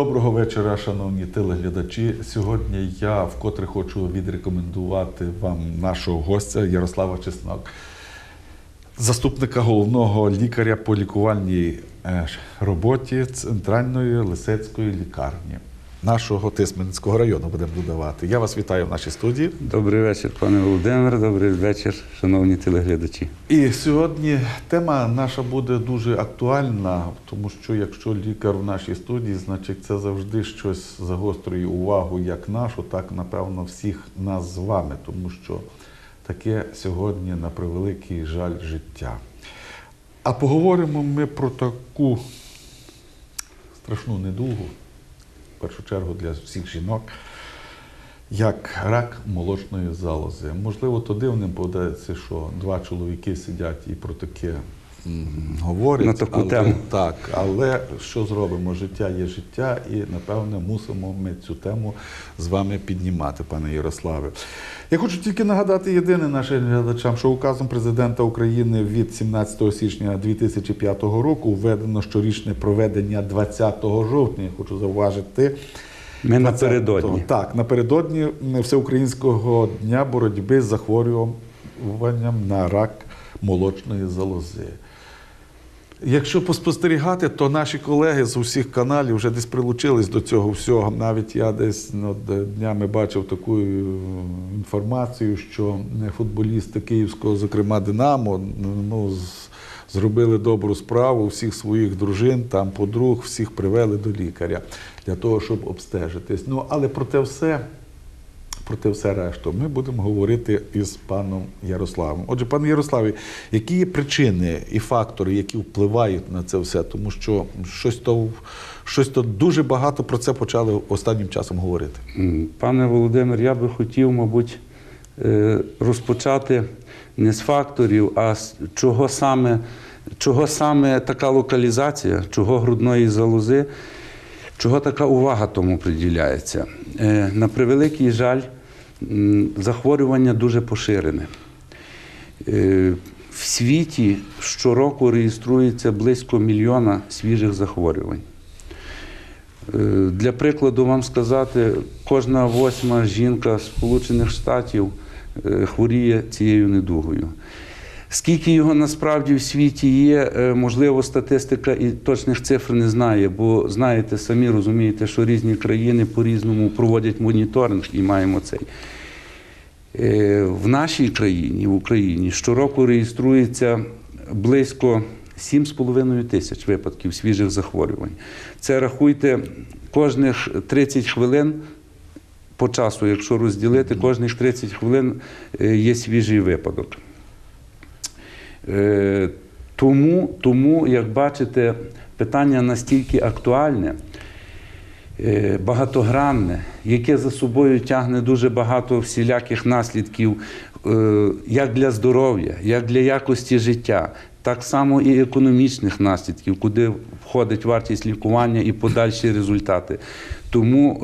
Доброго вечора, шановні телеглядачі. Сьогодні я вкотре хочу відрекомендувати вам нашого гостя Ярослава Чеснок, заступника головного лікаря по лікувальній е, роботі Центральної Лисецької лікарні нашого Тисменського району. Будемо додавати. Я вас вітаю в нашій студії. Добрий вечір, пане Володимир. Добрий вечір, шановні телеглядачі. І сьогодні тема наша буде дуже актуальна, тому що якщо лікар в нашій студії, значить це завжди щось загострює увагу як нашу, так напевно всіх нас з вами, тому що таке сьогодні на превеликий жаль життя. А поговоримо ми про таку страшну недугу, в першу чергу для всіх жінок як рак молочної залози. Можливо, то дивним подається, що два чоловіки сидять і про таке говорять. На таку але, тему. Так, але що зробимо? Життя є життя, і напевне мусимо ми цю тему з вами піднімати, пане Ярославе. Я хочу тільки нагадати єдине нашим глядачам, що указом президента України від 17 січня 2005 року введено щорічне проведення 20 жовтня. Я хочу зауважити. Ми 20-го. напередодні. Так, напередодні Всеукраїнського дня боротьби з захворюванням на рак молочної залози. Якщо поспостерігати, то наші колеги з усіх каналів вже десь прилучились до цього всього. Навіть я десь ну, днями бачив таку е, інформацію, що футболісти Київського, зокрема Динамо, ну, зробили добру справу, всіх своїх дружин, там подруг, всіх привели до лікаря для того, щоб обстежитись. Ну, але про те все про те все решту ми будемо говорити із паном Ярославом. Отже, пане Ярославе, які є причини і фактори, які впливають на це все? Тому що щось то, щось то дуже багато про це почали останнім часом говорити. Пане Володимир, я би хотів, мабуть, е, розпочати не з факторів, а з чого саме, чого саме така локалізація, чого грудної залози, чого така увага тому приділяється. Е, На превеликий жаль, захворювання дуже поширене. Е, В світі щороку реєструється близько мільйона свіжих захворювань. Е, Для прикладу вам сказати, кожна восьма жінка Сполучених Штатів хворіє цією недугою. Скільки його насправді в світі є, е, можливо, статистика і точних цифр не знає, бо знаєте, самі розумієте, що різні країни по-різному проводять моніторинг і маємо цей. Е, В нашій країні, в Україні, щороку реєструється близько 7,5 тисяч випадків свіжих захворювань. Це рахуйте кожних 30 хвилин по часу, якщо розділити, кожних 30 хвилин е, є свіжий випадок. Е, Тому, тому, як бачите, питання настільки актуальне, е, багатогранне, яке за собою тягне дуже багато всіляких наслідків, е, як для здоров'я, як для якості життя, так само і економічних наслідків, куди входить вартість лікування і подальші результати. Тому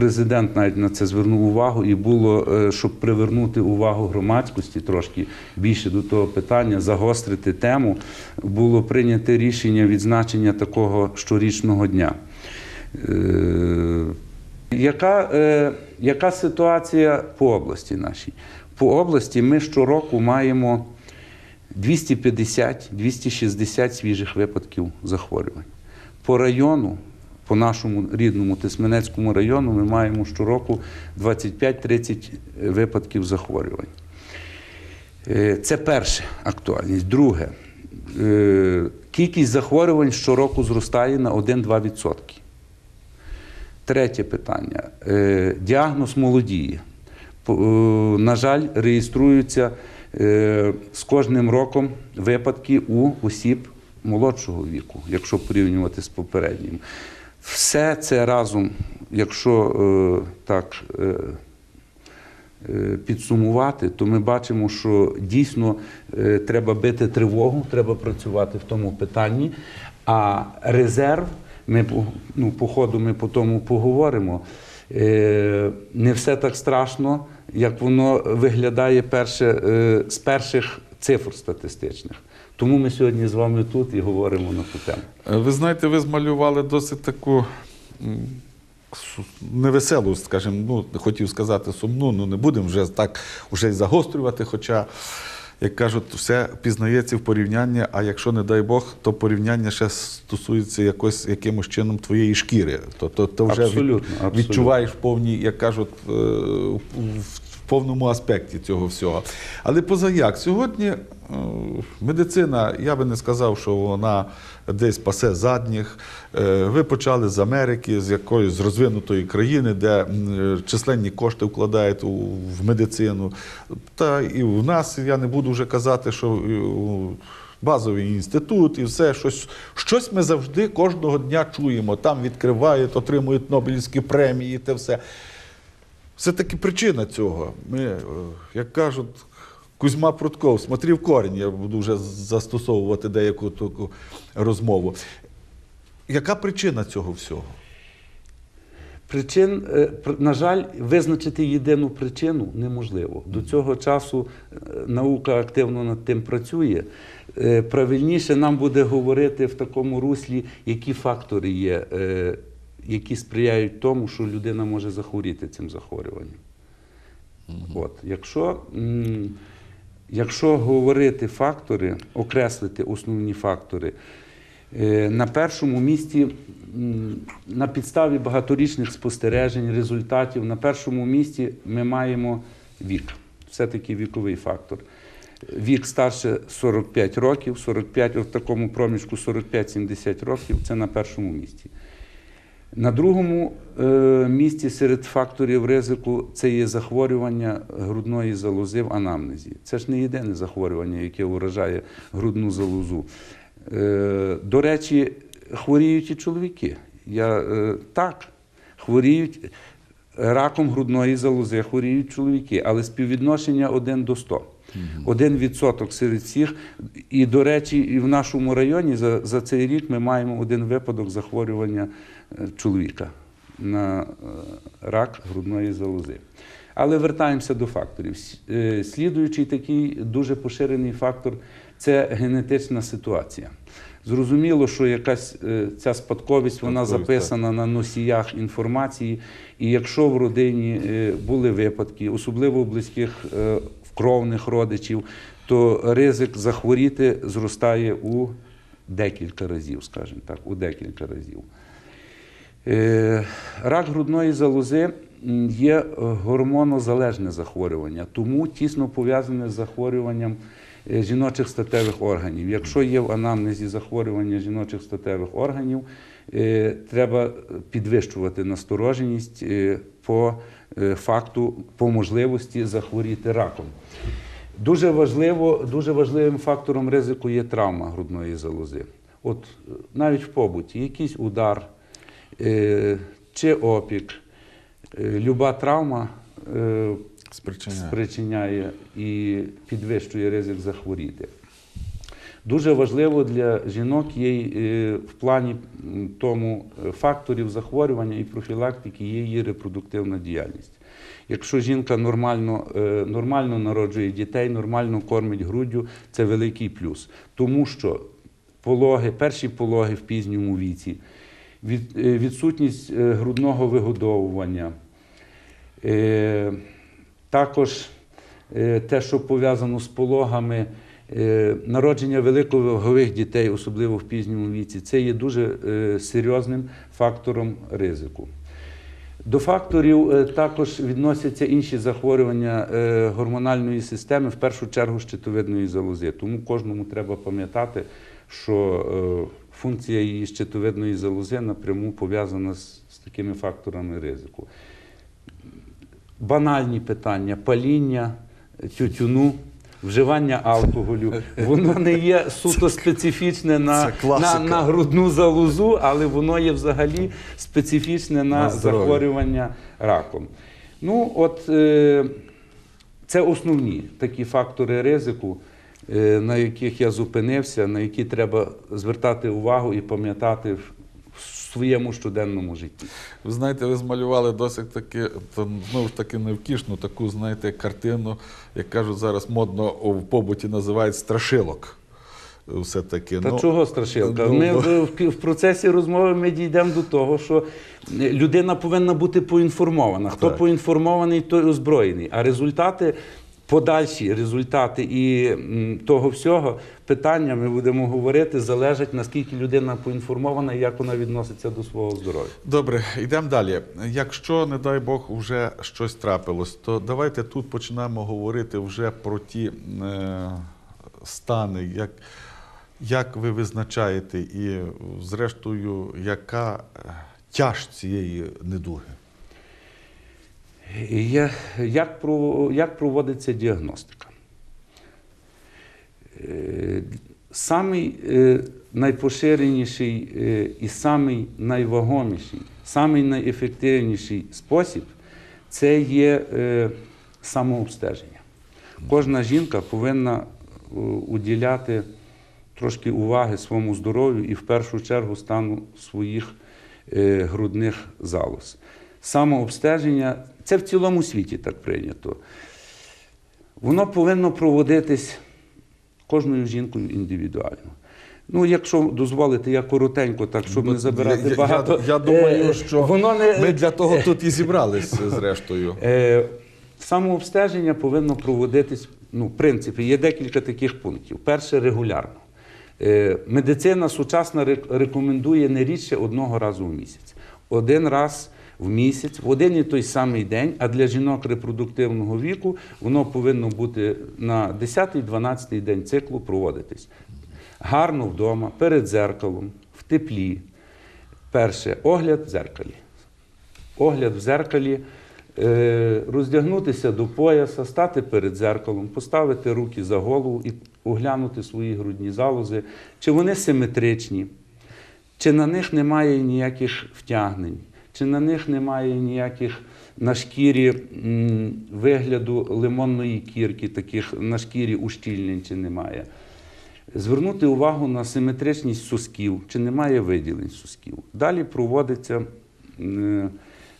Президент навіть на це звернув увагу, і було, е, щоб привернути увагу громадськості трошки більше до того питання, загострити тему, було прийнято рішення відзначення такого щорічного дня. Е, Яка, е, яка ситуація по області нашій? По області ми щороку маємо 250-260 свіжих випадків захворювань. По району, по нашому рідному Тисменецькому району, ми маємо щороку 25-30 випадків захворювань. Е, Це перша актуальність. Друге, е, кількість захворювань щороку зростає на 1-2%. Третє питання. Е, Діагноз молодіє. Е, На жаль, реєструються е, з кожним роком випадки у осіб молодшого віку, якщо порівнювати з попереднім. Все це разом, якщо е, так е, е, підсумувати, то ми бачимо, що дійсно треба бити тривогу, треба працювати в тому питанні. А резерв, ми ну, по ходу ми по тому поговоримо. Не все так страшно, як воно виглядає перше, з перших цифр статистичних. Тому ми сьогодні з вами тут і говоримо на ту тему. Е, Ви знаєте, ви змалювали досить таку невеселу, скажімо, ну, хотів сказати сумну, ну не будемо вже так уже й загострювати, хоча. Як кажуть, все пізнається в порівнянні, а якщо не дай Бог, то порівняння ще стосується якось якимось чином твоєї шкіри. То, то, то вже Абсолютно, від- абсолютно. відчуваєш в повній, як кажуть, е, в повному аспекті цього всього. Але поза як, сьогодні медицина, я би не сказав, що вона десь пасе задніх. Е, Ви почали з Америки, з якоїсь з розвинутої країни, де е, численні кошти вкладають в медицину. Та і в нас, я не буду вже казати, що е, базовий інститут і все, щось, щось ми завжди кожного дня чуємо. Там відкривають, отримують Нобелівські премії, те все. Все-таки причина цього. Ми, е, як кажуть, Кузьма Прутков, смотри в корінь, я буду вже застосовувати деяку таку розмову. Яка причина цього всього? Причин, е, на жаль, визначити єдину причину неможливо. До цього часу е, наука активно над тим працює. Е, Правильніше нам буде говорити в такому руслі, які фактори є, які сприяють тому, що людина може захворіти цим захворюванням. От, якщо, якщо говорити фактори, окреслити основні фактори, е, на першому місці на підставі багаторічних спостережень, результатів, на першому місці ми маємо вік. Все-таки віковий фактор. Вік старше 45 років, 45 в такому проміжку 45-70 років це на першому місці. На другому е, місці серед факторів ризику це є захворювання грудної залози в анамнезі. Це ж не єдине захворювання, яке вражає грудну залозу. Е, до речі, хворіють і чоловіки. Я, е, так, хворіють раком грудної залози, хворіють чоловіки, але співвідношення 1 до 100. Один відсоток серед всіх. І, до речі, і в нашому районі за, за цей рік ми маємо один випадок захворювання е, чоловіка на е, рак грудної залози. Але вертаємося до факторів. Е, Слідуючий такий дуже поширений фактор це генетична ситуація. Зрозуміло, що якась ця спадковість вона записана на носіях інформації, і якщо в родині були випадки, особливо у близьких кровних родичів, то ризик захворіти зростає у декілька разів, скажімо так, у декілька разів. Е, Рак грудної залози є гормонозалежне захворювання, тому тісно пов'язане з захворюванням е, жіночих статевих органів. Якщо є в анамнезі захворювання жіночих статевих органів, е, треба підвищувати настороженість по факту, по можливості захворіти раком. Дуже важливо, дуже важливим фактором ризику є травма грудної залози. От е, навіть в побуті якийсь удар е, чи опік, е, люба травма е, спричиняє і підвищує ризик захворіти. Дуже важливо для жінок є е, в плані тому е, факторів захворювання і профілактики є її репродуктивна діяльність. Якщо жінка нормально, е, нормально народжує дітей, нормально кормить груддю, це великий плюс. Тому що пологи, перші пологи в пізньому віці, відсутність грудного вигодовування, Також те, що пов'язано з пологами, народження великовагових дітей, особливо в пізньому віці, це є дуже е, серйозним фактором ризику. До факторів е, також відносяться інші захворювання е, гормональної системи, в першу чергу щитовидної залози. Тому кожному треба пам'ятати, що е, функція її щитовидної залози напряму пов'язана з такими факторами ризику банальні питання: паління, тютюну, вживання алкоголю. Воно не є суто специфічне на, на, на грудну залозу, але воно є взагалі специфічне на, На захворювання раком. Ну, от е, це основні такі фактори ризику, е, на яких я зупинився, на які треба звертати увагу і пам'ятати своєму щоденному житті. Ви знаєте, ви змалювали досить таки, знову ж таки невкішну таку, знаєте, картину, як кажуть зараз модно в побуті називають страшилок. все-таки. Та ну, чого страшилка? ну, Ми в, в, в процесі розмови ми дійдемо до того, що е, людина повинна бути поінформована. Хто Так. поінформований, той озброєний. А результати, подальші результати і того всього питання ми будемо говорити, залежать наскільки людина поінформована і як вона відноситься до свого здоров'я. Добре, йдемо далі. Якщо, не дай Бог, вже щось трапилось, то давайте тут почнемо говорити вже про ті е, стани, як, як ви визначаєте, і, зрештою, яка тяж цієї недуги. Як, як проводиться діагностика? Е, Самий е, найпоширеніший е, і самий найвагоміший, самий найефективніший спосіб це є самообстеження. Кожна жінка повинна уділяти трошки уваги своєму здоров'ю і в першу чергу стану своїх грудних залоз. Самообстеження це в цілому світі так прийнято. Воно повинно проводитись кожною жінкою індивідуально. Ну, якщо дозволите, я коротенько, так щоб не забирати я, я- багато. Я, я думаю, Е, що воно не ми для того тут і зібрались, зрештою. Е, Самообстеження повинно проводитись, ну, в принципі, є декілька таких пунктів. Перше, регулярно. Е, Медицина сучасна рекомендує не рідше одного разу в місяць. Один раз в місяць, в один і той самий день, а для жінок репродуктивного віку воно повинно бути на 10-12 день циклу проводитись. Гарно вдома, перед зеркалом, в теплі. Перше, огляд в зеркалі огляд в зеркалі, е, роздягнутися до пояса, стати перед зеркалом, поставити руки за голову і оглянути свої грудні залози, чи вони симетричні, чи на них немає ніяких втягнень, чи на них немає ніяких на шкірі вигляду лимонної кірки, таких на шкірі ущільнень чи немає. Звернути увагу на симетричність сосків, чи немає виділень сосків. Далі проводиться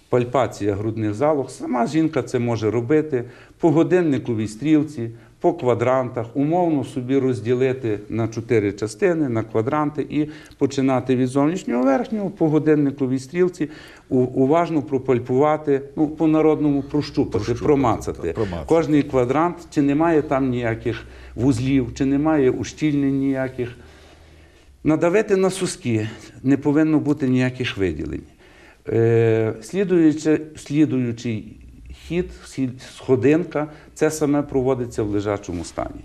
пальпація грудних залог. Сама жінка це може робити по годинниковій стрілці, по квадрантах, умовно собі розділити на чотири частини, на квадранти і починати від зовнішнього верхнього по годинниковій стрілці, уважно пропальпувати, ну, по народному прощупати, Прощупати, промацати. промацати. Кожний квадрант, чи немає там ніяких вузлів, чи немає ущільнень ніяких. Надавити на соски не повинно бути ніяких виділень. Е, слідуючи, слідуючий схід- сходинка, це саме проводиться в лежачому стані.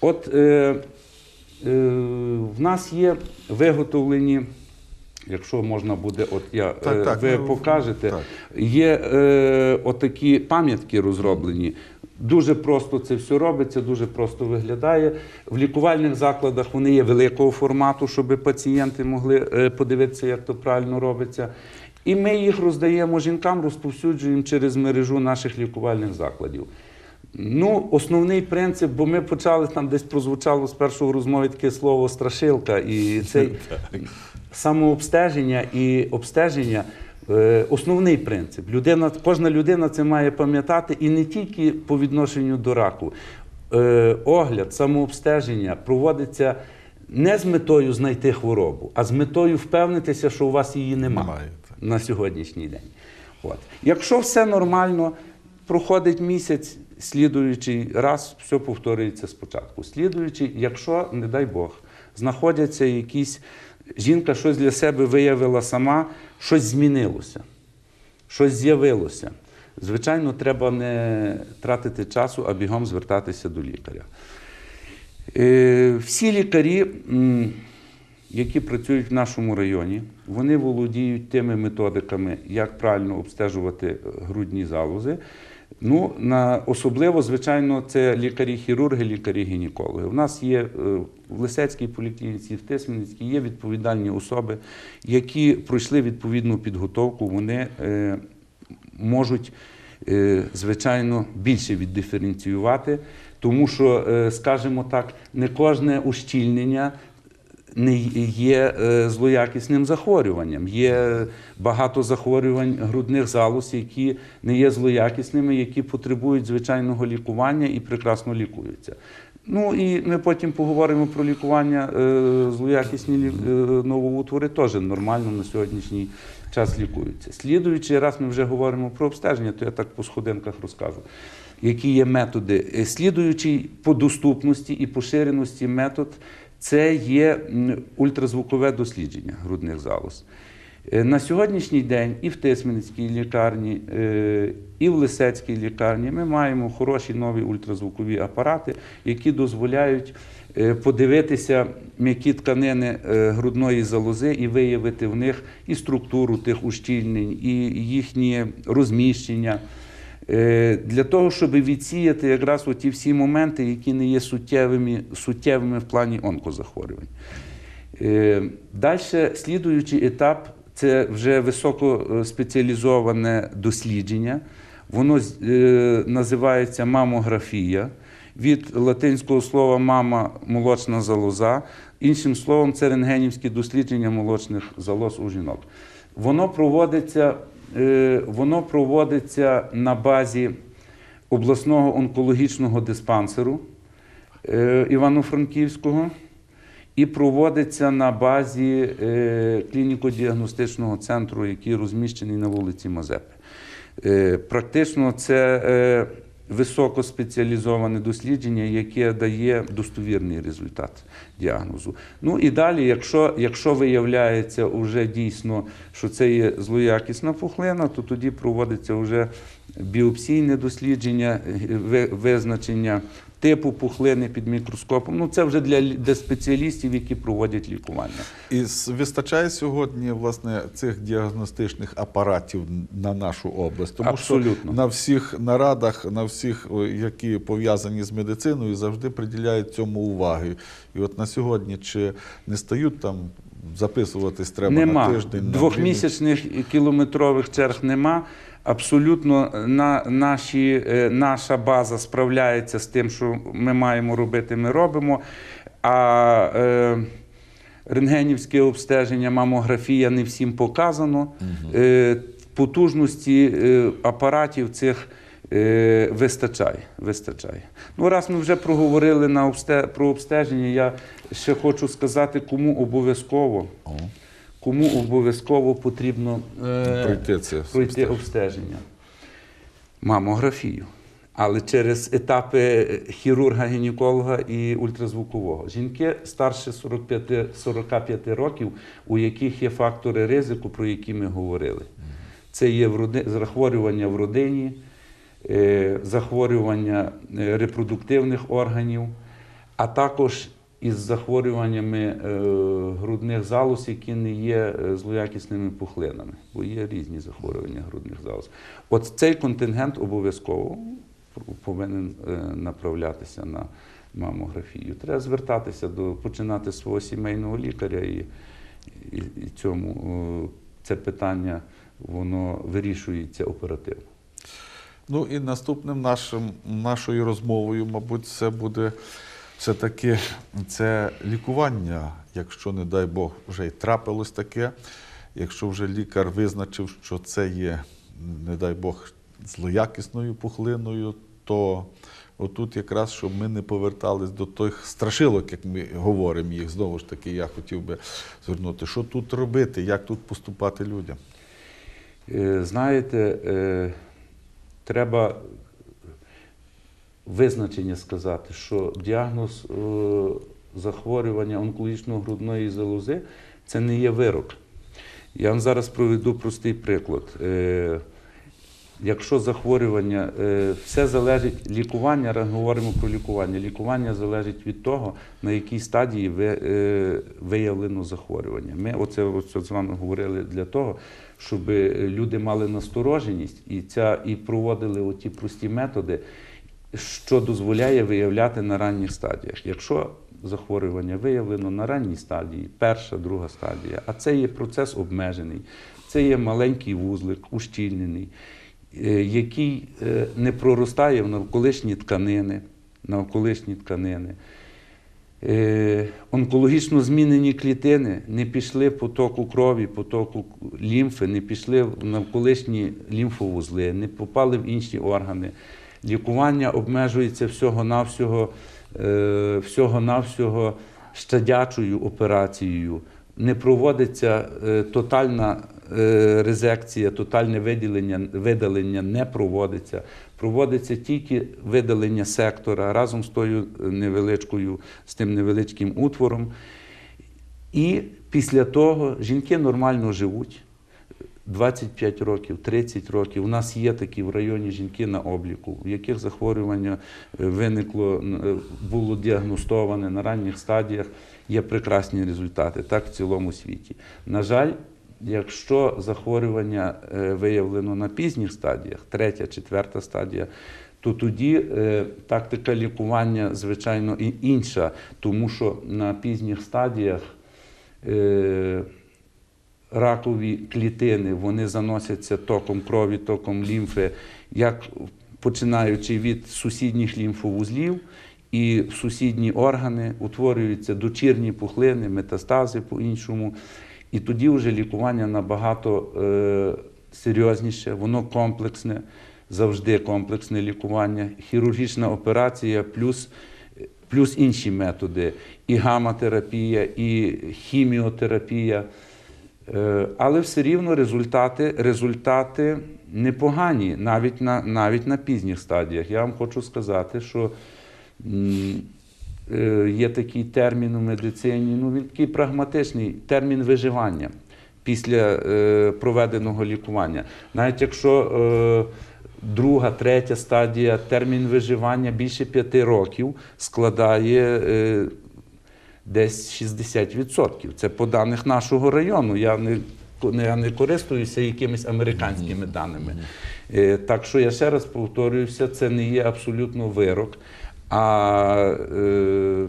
От е, е, в нас є виготовлені, якщо можна буде, от я, Так, е, так, ви ну, покажете, так. є е, отакі пам'ятки розроблені. Дуже просто це все робиться, дуже просто виглядає. В лікувальних закладах вони є великого формату, щоб пацієнти могли е, подивитися, як то правильно робиться. І ми їх роздаємо жінкам, розповсюджуємо через мережу наших лікувальних закладів. Ну, основний принцип, бо ми почали там десь прозвучало з першого розмови таке слово страшилка, і цей самообстеження і обстеження. е, Основний принцип. Людина, кожна людина це має пам'ятати і не тільки по відношенню до раку. Е, Огляд, самообстеження проводиться не з метою знайти хворобу, а з метою впевнитися, що у вас її немає, Немає. На сьогоднішній день. От. Якщо все нормально, проходить місяць, слідуючий раз, все повторюється спочатку. Слідуючий, якщо, не дай Бог, знаходяться якісь. Жінка щось для себе виявила сама, щось змінилося, щось з'явилося. Звичайно, треба не тратити часу, а бігом звертатися до лікаря. Е, Всі лікарі, які працюють в нашому районі, вони володіють тими методиками, як правильно обстежувати е, грудні залози. Ну, на, особливо, звичайно, це лікарі-хірурги, лікарі-гінекологи. У нас є е, в Лисецькій поліклініці, в Тисменницькій є відповідальні особи, які пройшли відповідну підготовку. Вони е, можуть, е, звичайно, більше віддиференціювати, тому що, е, скажімо так, не кожне ущільнення не є е, злоякісним захворюванням. Є багато захворювань грудних залоз, які не є злоякісними, які потребують звичайного лікування і прекрасно лікуються. Ну і ми потім поговоримо про лікування е, злоякісні е, новоутвори, теж нормально на сьогоднішній час лікуються. Слідуючий раз ми вже говоримо про обстеження, то я так по сходинках розкажу. Які є методи? Слідуючий по доступності і поширеності метод це є ультразвукове дослідження грудних залоз. Е, На сьогоднішній день і в Тисменницькій лікарні, е, і в Лисецькій лікарні ми маємо хороші нові ультразвукові апарати, які дозволяють е, подивитися м'які тканини грудної залози і виявити в них і структуру тих ущільнень, і їхнє розміщення. Е, Для того, щоб відсіяти якраз ті всі моменти, які не є суттєвими, суттєвими в плані онкозахворювань. Далі слідуючий етап це вже високоспеціалізоване дослідження. Воно е, називається мамографія. Від латинського слова мама молочна залоза. Іншим словом, це рентгенівське дослідження молочних залоз у жінок. Воно проводиться, е, воно проводиться на базі обласного онкологічного диспансеру е, Івано-Франківського і проводиться на базі е, клініко-діагностичного центру, який розміщений на вулиці Мазепи. Е, Практично це е, високоспеціалізоване дослідження, яке дає достовірний результат діагнозу. Ну і далі, якщо, якщо виявляється вже дійсно, що це є злоякісна пухлина, то тоді проводиться вже біопсійне дослідження, е, визначення типу пухлини під мікроскопом. Ну це вже для, для спеціалістів, які проводять лікування. І вистачає сьогодні власне цих діагностичних апаратів на нашу область, тому Абсолютно. що на всіх нарадах, на всіх, які пов'язані з медициною, завжди приділяють цьому уваги. І от на сьогодні чи не стають там записуватись треба нема. на тиждень, на Двохмісячних кілометрових черг нема. Абсолютно на, наші, е, наша база справляється з тим, що ми маємо робити, ми робимо. А е, рентгенівське обстеження, мамографія не всім показано. Е, потужності е, апаратів цих е, вистачає. вистачає. Ну, раз ми вже проговорили на обсте, про обстеження, я ще хочу сказати, кому обов'язково. Кому обов'язково потрібно е, пройти це пройти обстеження. Мамографію. Але через етапи хірурга-гінеколога і ультразвукового. Жінки старше 45, 45 років, у яких є фактори ризику, про які ми говорили. Це є захворювання в родині, захворювання е, репродуктивних органів, а також із захворюваннями е, грудних залоз, які не є е, злоякісними пухлинами, бо є різні захворювання грудних залоз. От цей контингент обов'язково повинен е, направлятися на мамографію. Треба звертатися до починати свого сімейного лікаря і, і, і цьому е, це питання воно вирішується оперативно. Ну і наступним нашим, нашою розмовою, мабуть, це буде все-таки це лікування, якщо, не дай Бог, вже й трапилось таке, якщо вже лікар визначив, що це є, не дай Бог, злоякісною пухлиною, то отут якраз, щоб ми не повертались до тих страшилок, як ми говоримо їх, знову ж таки, я хотів би звернути, що тут робити, як тут поступати людям. Е, Знаєте, е, треба визначення сказати, що діагноз е, захворювання онкологічної грудної залози це не є вирок. Я вам зараз проведу простий приклад. Е, Якщо захворювання, е, все залежить лікування, раз говоримо про лікування. Лікування залежить від того, на якій стадії е, виявлено захворювання. Ми оце, оце з вами говорили для того, щоб люди мали настороженість і, ця, і проводили оті прості методи, що дозволяє виявляти на ранніх стадіях. Якщо захворювання виявлено на ранній стадії, перша, друга стадія, а це є процес обмежений, це є маленький вузлик, ущільнений, е, який е, не проростає в навколишні тканини, навколишні тканини. Е, Онкологічно змінені клітини не пішли потоку крові, потоку лімфи, не пішли в навколишні лімфовузли, не попали в інші органи. Лікування обмежується всього-навсього, е, всього-навсього щадячою операцією. Не проводиться е, тотальна е, резекція, тотальне виділення, видалення не проводиться. Проводиться тільки видалення сектора разом з тою невеличкою, з тим невеличким утвором. І після того жінки нормально живуть. 25 років, 30 років. У нас є такі в районі жінки на обліку, в яких захворювання е, виникло, е, було діагностоване на ранніх стадіях. Є прекрасні результати, так в цілому світі. На жаль, якщо захворювання е, виявлено на пізніх стадіях, третя, четверта стадія, то тоді е, тактика лікування, звичайно, і інша, тому що на пізніх стадіях. Е, ракові клітини вони заносяться током крові, током лімфи, як починаючи від сусідніх лімфовузлів, і сусідні органи утворюються дочірні пухлини, метастази по-іншому. І тоді вже лікування набагато е, серйозніше, воно комплексне, завжди комплексне лікування, хірургічна операція плюс плюс інші методи, і гаматерапія, і хіміотерапія. Е, Але все рівно результати, результати непогані, навіть на, навіть на пізніх стадіях. Я вам хочу сказати, що є такий термін у медицині, ну він такий прагматичний термін виживання після е, проведеного лікування. Навіть якщо е, друга, третя стадія, термін виживання більше п'яти років складає. Е, десь 60%. Це по даних нашого району. Я не, не- я не користуюся якимись американськими даними. Е, Так що я ще раз повторююся, це не є абсолютно вирок, а е,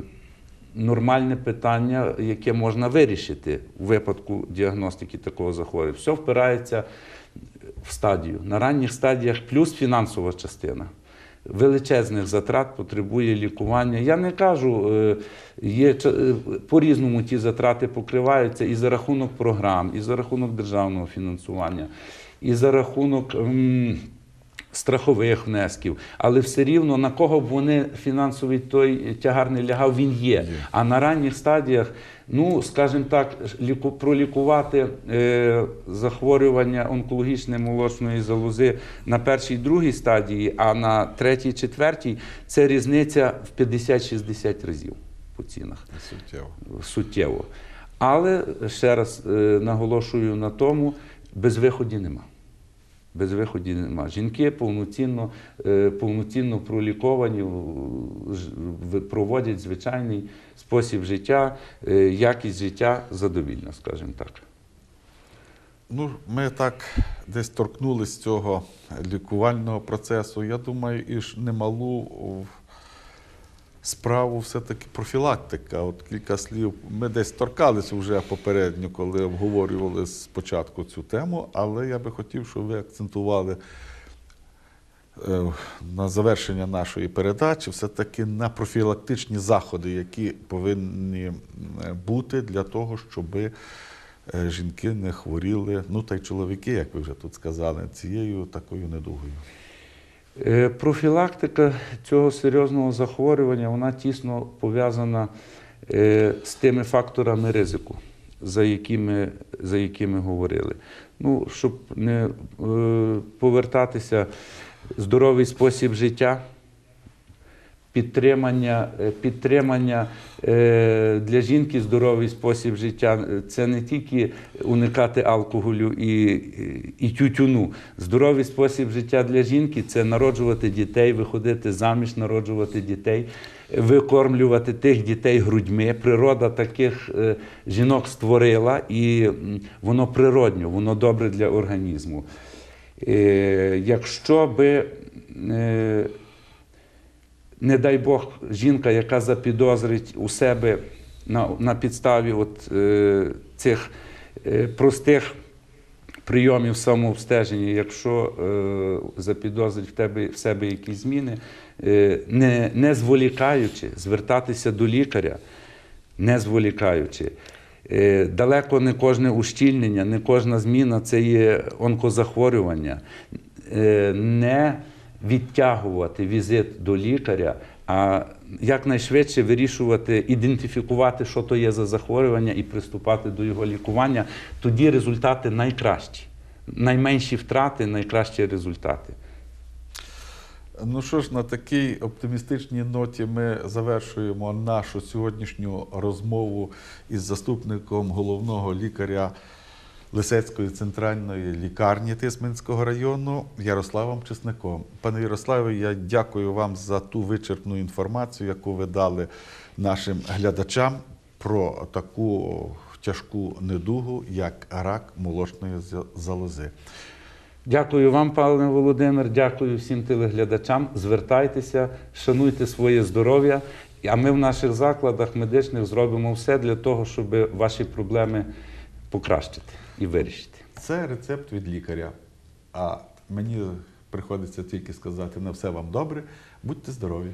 нормальне питання, яке можна вирішити у випадку діагностики такого захворювання. Все впирається в стадію. На ранніх стадіях плюс фінансова частина. Величезних затрат потребує лікування. Я не кажу, е, є е, по-різному ті затрати покриваються і за рахунок програм, і за рахунок державного фінансування, і за рахунок страхових внесків. Але все рівно на кого б вони фінансовий той тягар не лягав, він є. А на ранніх стадіях, ну скажімо так, ліку, пролікувати е, захворювання онкологічної молочної залози на першій другій стадії, а на третій, четвертій це різниця в 50-60 разів по цінах Суттєво. суттєво. Але ще раз е, наголошую на тому, без виходу нема. Без виходу нема. Жінки повноцінно, е, повноцінно проліковані, проводять звичайний спосіб життя, е, якість життя задовільна, скажімо так. Ну, ми так десь торкнулися цього лікувального процесу. Я думаю, і ж немалу справу все-таки профілактика. От кілька слів. Ми десь торкалися вже попередньо, коли обговорювали спочатку цю тему, але я би хотів, щоб ви акцентували е, на завершення нашої передачі все-таки на профілактичні заходи, які повинні е, бути для того, щоби е, жінки не хворіли, ну та й чоловіки, як ви вже тут сказали, цією такою недугою. Е, Профілактика цього серйозного захворювання вона тісно пов'язана е, з тими факторами ризику, за якими, за якими говорили. Ну, щоб не е, повертатися, здоровий спосіб життя, підтримання, е, підтримання е, для жінки здоровий спосіб життя це не тільки уникати алкоголю і, і тютюну. Здоровий спосіб життя для жінки це народжувати дітей, виходити заміж, народжувати дітей, викормлювати тих дітей грудьми. Природа таких е, жінок створила, і воно природньо, воно добре для організму. Якщо би не дай Бог, жінка, яка запідозрить у себе на, на підставі от, е, цих е, простих прийомів самообстеження, якщо е, запідозрить в тебе в себе якісь зміни, е, не, не зволікаючи, звертатися до лікаря, не зволікаючи. Е, Далеко не кожне ущільнення, не кожна зміна це є онкозахворювання. Е, Не відтягувати візит до лікаря, а якнайшвидше вирішувати, ідентифікувати, що то є за захворювання, і приступати до його лікування, тоді результати найкращі. Найменші втрати, найкращі результати. Ну що ж, на такій оптимістичній ноті ми завершуємо нашу сьогоднішню розмову із заступником головного лікаря Лисецької центральної лікарні Тисменського району Ярославом Чесником. Пане Ярославе, я дякую вам за ту вичерпну інформацію, яку ви дали нашим глядачам про таку тяжку недугу, як рак молочної залози. Дякую вам, пане Володимир, дякую всім телеглядачам. Звертайтеся, шануйте своє здоров'я. А ми в наших закладах медичних зробимо все для того, щоб ваші проблеми покращити і вирішити. Це рецепт від лікаря. А мені приходиться тільки сказати на все вам добре. Будьте здорові!